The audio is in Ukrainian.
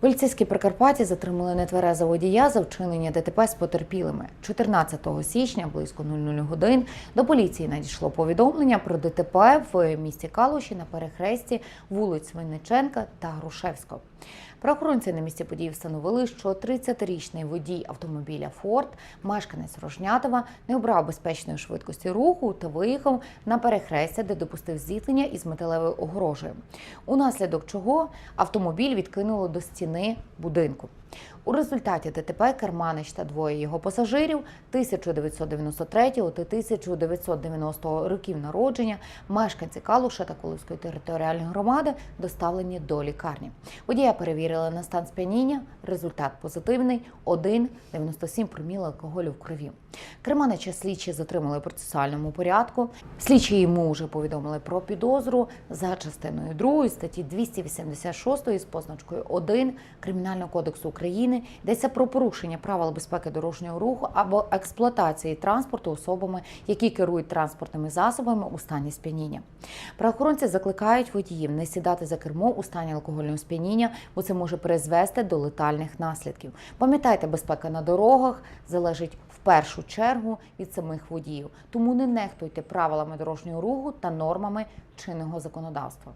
Поліцейські Прикарпаття затримали нетвереза водія за вчинення ДТП з потерпілими. 14 січня близько 00 годин до поліції надійшло повідомлення про ДТП в місті Калуші на перехресті вулиць Винниченка та Грушевського. Правоохоронці на місці події встановили, що 30-річний водій автомобіля Форд, мешканець Рожнятова, не обрав безпечної швидкості руху та виїхав на перехрестя, де допустив зіткнення із металевою огорожею. Унаслідок чого автомобіль відкинуло до стіни будинку. У результаті ДТП Керманич та двоє його пасажирів 1993 та 1990 років народження, мешканці Калуша та Калузької територіальної громади доставлені до лікарні. Водія перевірили на стан сп'яніння. Результат позитивний 1,97 проміл алкоголю в крові. Керманича слідчі затримали в процесуальному порядку. Слідчі йому вже повідомили про підозру за частиною 2 статті 286 з позначкою 1 Кримінального кодексу України йдеться про порушення правил безпеки дорожнього руху або експлуатації транспорту особами, які керують транспортними засобами у стані сп'яніння. Правоохоронці закликають водіїв не сідати за кермо у стані алкогольного сп'яніння, бо це може призвести до летальних наслідків. Пам'ятайте, безпека на дорогах залежить в першу чергу від самих водіїв, тому не нехтуйте правилами дорожнього руху та нормами чинного законодавства.